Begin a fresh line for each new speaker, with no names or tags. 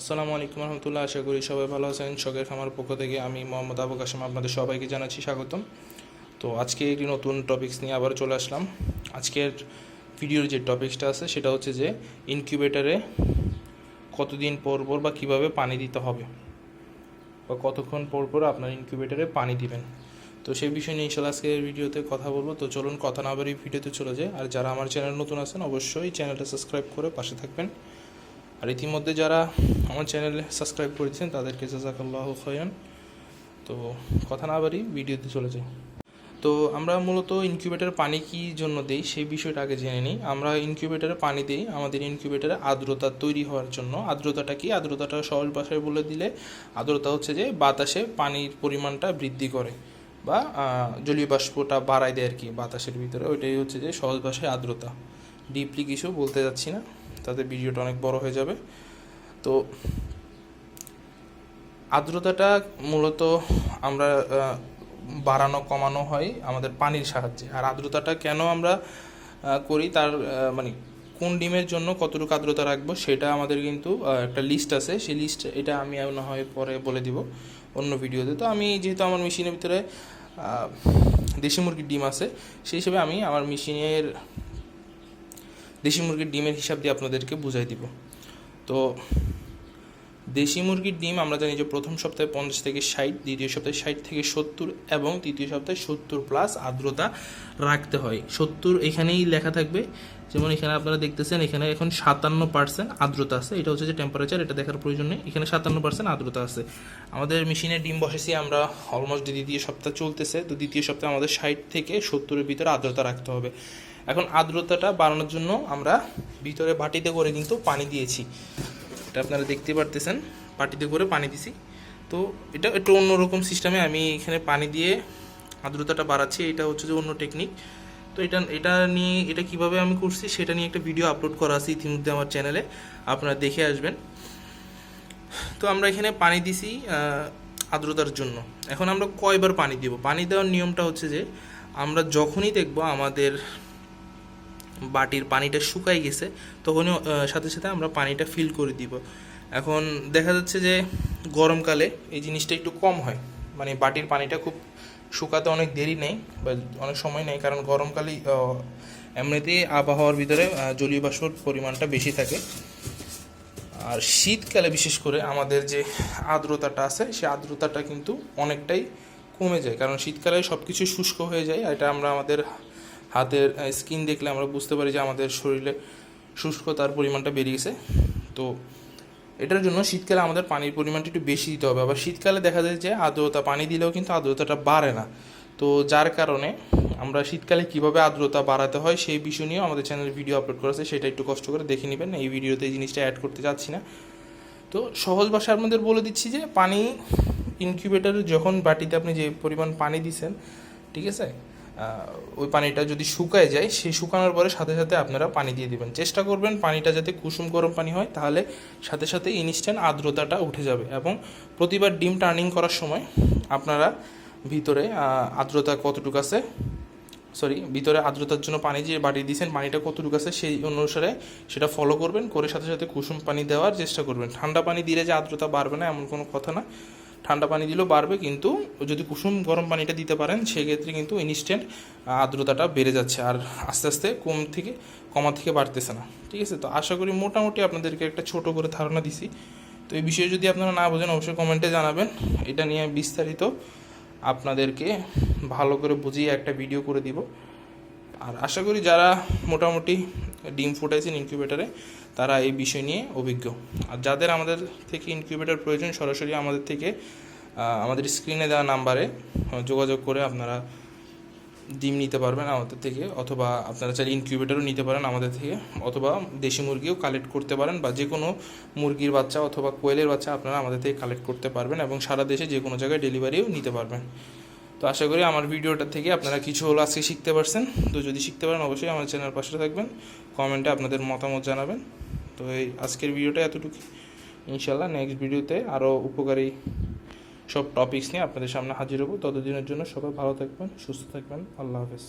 আসসালামু আলাইকুম রহমতুল্লাহ, আশা করি সবাই ভালো আছেন। শখের খামার পক্ষ থেকে আমি মোহাম্মদ আবু কাসেম আপনাদের সবাইকে জানাচ্ছি স্বাগতম। তো আজকে একটি নতুন টপিকস নিয়ে আবার চলে আসলাম। আজকের ভিডিওর যে টপিকসটা আছে, সেটা হচ্ছে যে ইনকিউবেটারে কতদিন পর পর বা কীভাবে পানি দিতে হবে? বা কতক্ষণ পর পর আপনার ইনকিউবেটারে পানি দিবেন? তো সেই বিষয় নিয়ে ইনশাল্লাহ আজকের ভিডিওতে কথা বলব। তো চলুন, কথা না বাড়ি ভিডিওতে চলে যায় আর যারা আমার চ্যানেল নতুন আছেন, অবশ্যই চ্যানেলটা সাবস্ক্রাইব করে পাশে থাকবেন। আর ইতিমধ্যে যারা আমার চ্যানেলে সাবস্ক্রাইব করেছেন, তাদেরকে জাজাকাল্লাহ খয়ান তো কথা না বাড়ি ভিডিওতে চলে যাই। তো আমরা মূলত ইনকিউবেটারে পানি কী জন্য দেই সেই বিষয়টা আগে জেনে নিই। আমরা ইনকিউবেটারে পানি দিই আমাদের ইনকিউবেটারে আর্দ্রতা তৈরি হওয়ার জন্য। আর্দ্রতাটা কি? আর্দ্রতাটা সহজ ভাষায় বলে দিলে আর্দ্রতা হচ্ছে যে বাতাসে পানির পরিমাণটা বৃদ্ধি করে বা জলীয় বাষ্পটা বাড়ায় দেয় আর কি বাতাসের ভিতরে। ওইটাই হচ্ছে যে সহজ ভাষায় আর্দ্রতা। ডিপলি কিছু বলতে যাচ্ছি না। তাতে ভিডিওটা অনেক বড় হয়ে যাবে। তো আর্দ্রতাটা মূলত আমরা বাড়ানো, কমানো হয় আমাদের পানির সাহায্যে। আর আর্দ্রতাটা কেন আমরা করি তার মানে কোন ডিমের জন্য কতটুকু আর্দ্রতা রাখব সেটা আমাদের কিন্তু একটা লিস্ট আছে। সেই লিস্ট এটা আমি না হয় পরে বলে দিব অন্য ভিডিওতে। তো আমি যেহেতু আমার মেশিনের ভিতরে দেশি মুরগির ডিম আছে, সেই হিসেবে আমি আমার মেশিনের দেশি মুরগির ডিমের হিসাব দিয়ে আপনাদেরকে বুঝাই দিব। তো দেশি মুরগির ডিম আমরা জানি যে প্রথম সপ্তাহে পঞ্চাশ থেকে ষাট, দ্বিতীয় সপ্তাহে ষাট থেকে সত্তর এবং তৃতীয় সপ্তাহে সত্তর প্লাস আর্দ্রতা রাখতে হয়। সত্তর এখানেই লেখা থাকবে। যেমন এখানে আপনারা দেখতেছেন, এখানে এখন সাতান্ন পার্সেন্ট আর্দ্রতা আছে। এটা হচ্ছে যে টেম্পারেচার এটা দেখার প্রয়োজন নেই। এখানে সাতান্ন পার্সেন্ট আর্দ্রতা আছে। আমাদের মেশিনে ডিম বসেছি আমরা অলমোস্ট দ্বিতীয় সপ্তাহ চলতেছে, তো দ্বিতীয় সপ্তাহে আমাদের ষাট থেকে সত্তরের ভিতরে আর্দ্রতা রাখতে হবে। এখন আর্দ্রতাটা বাড়ানোর জন্য আমরা ভিতরে বাটিতে করে কিন্তু পানি দিয়েছি। এটা আপনারা দেখতে পারতেছেন, বাটিতে করে পানি দিছি। তো এটা একটু অন্যরকম সিস্টেমে আমি এখানে পানি দিয়ে আর্দ্রতাটা বাড়াচ্ছি, এটা হচ্ছে যে অন্য টেকনিক তো এটা এটা নিয়ে, এটা কীভাবে আমি করছি সেটা নিয়ে একটা ভিডিও আপলোড করা আছে ইতিমধ্যে আমার চ্যানেলে আপনারা দেখে আসবেন। তো আমরা এখানে পানি দিছি আর্দ্রতার জন্য। এখন আমরা কয়বার পানি দিব? পানি দেওয়ার নিয়মটা হচ্ছে যে, আমরা যখনই দেখব আমাদের বাটির পানিটা শুকাই গেছে, তখনই সাথে সাথে আমরা পানিটা ফিল করে দিব। এখন দেখা যাচ্ছে যে গরমকালে এই জিনিসটা একটু কম হয়। মানে বাটির পানিটা খুব শুকাতে অনেক দেরি নেই বা অনেক সময় নেই, কারণ গরমকালেই এমনিতেই আবহাওয়ার ভিতরে জলীয় বাষ্পর পরিমাণটা বেশি থাকে। আর শীতকালে বিশেষ করে আমাদের যে আর্দ্রতাটা আছে সেই আর্দ্রতাটা কিন্তু অনেকটাই কমে যায়, কারণ শীতকালে সব কিছু শুষ্ক হয়ে যায়, আর এটা আমরা আমাদের হাতের স্কিন দেখলে আমরা বুঝতে পারি যে আমাদের শরীরে শুষ্কতার পরিমাণটা বেড়ে গেছে। তো এটার জন্য শীতকালে আমাদের পানির পরিমাণটা একটু বেশি দিতে হবে। আবার শীতকালে দেখা যায় যে আর্দ্রতা, পানি দিলেও কিন্তু আর্দ্রতাটা বাড়ে না। তো যার কারণে আমরা শীতকালে কীভাবে আর্দ্রতা বাড়াতে হয় সেই বিষয় নিয়েও আমাদের চ্যানেলে ভিডিও আপলোড করা আছে, সেটা একটু কষ্ট করে দেখে নেবেন। এই ভিডিওতে এই জিনিসটা অ্যাড করতে চাচ্ছি না। তো সহজ ভাষার মধ্যে বলে দিচ্ছি যে পানি ইনকিউবেটারে যখন বাটিতে আপনি যে পরিমাণ পানি দিছেন, ঠিক আছে? ওই পানিটা যদি শুকায় যায়, সেই শুকানোর পরে সাথে সাথে আপনারা পানি দিয়ে দিবেন। চেষ্টা করবেন পানিটা যাতে কুসুম গরম পানি হয়, তাহলে সাথে সাথে ইনস্ট্যান্ট আর্দ্রতাটা উঠে যাবে এবং প্রতিবার ডিম টার্নিং করার সময় আপনারা ভিতরে আর্দ্রতা কতটুকু আছে সরি ভিতরে আর্দ্রতার জন্য পানি যে বাড়িয়ে দিয়েছেন, পানিটা কতটুকু আছে সেই অনুসারে সেটা ফলো করবেন, করে সাথে সাথে কুসুম পানি দেওয়ার চেষ্টা করবেন। ঠান্ডা পানি দিলে যে আর্দ্রতা বাড়বে না, এমন কোনো কথা না। ঠান্ডা পানি দিলেও বাড়বে, কিন্তু যদি কুসুম গরম পানিটা দিতে পারেন, সেক্ষেত্রে কিন্তু ইনস্ট্যান্ট আর্দ্রতাটা বেড়ে যাচ্ছে আর আস্তে আস্তে কম থেকে কমা থেকে বাড়তেছে না। ঠিক আছে? তো আশা করি মোটামুটি আপনাদেরকে একটা ছোট করে ধারণা দিছি। তো এই বিষয়ে যদি আপনারা না বোঝেন, অবশ্যই কমেন্টে জানাবেন। এটা নিয়ে বিস্তারিত আপনাদেরকে ভালো করে বুঝিয়ে একটা ভিডিও করে দিব। আর আশা করি যারা মোটামুটি ডিম ফুটাইছেন ইনকিউবেটারে তারা এই বিষয় নিয়ে অভিজ্ঞ। আর যাদের আমাদের থেকে ইনকিউবেটার প্রয়োজন, সরাসরি আমাদের থেকে আমাদের স্ক্রিনে দেওয়া নাম্বারে যোগাযোগ করে আপনারা ডিম নিতে পারবেন আমাদের থেকে, অথবা আপনারা চাইলে ইনকিউবেটারও নিতে পারেন আমাদের থেকে, অথবা দেশি মুরগিও কালেক্ট করতে পারেন বা যে কোনো মুরগির বাচ্চা অথবা কোয়েলের বাচ্চা আপনারা আমাদের থেকে কালেক্ট করতে পারবেন এবং সারা দেশে যে কোনো জায়গায় ডেলিভারিও নিতে পারবেন। তো আশা করি আমার ভিডিওটা থেকে আপনারা কিছু হলো আজকে শিখতে পারছেন। তো যদি শিখতে পারেন, অবশ্যই আমার চ্যানেল পাশে থাকবেন। কমেন্টে আপনাদের মতামত জানাবেন। তো এই আজকের ভিডিওটা এতটুকু ইনশাল্লাহ নেক্সট ভিডিওতে আরও উপকারী সব টপিক্স নিয়ে আপনাদের সামনে হাজির হব। ততদিনের জন্য সবাই ভালো থাকবেন, সুস্থ থাকবেন। আল্লাহ হাফেজ।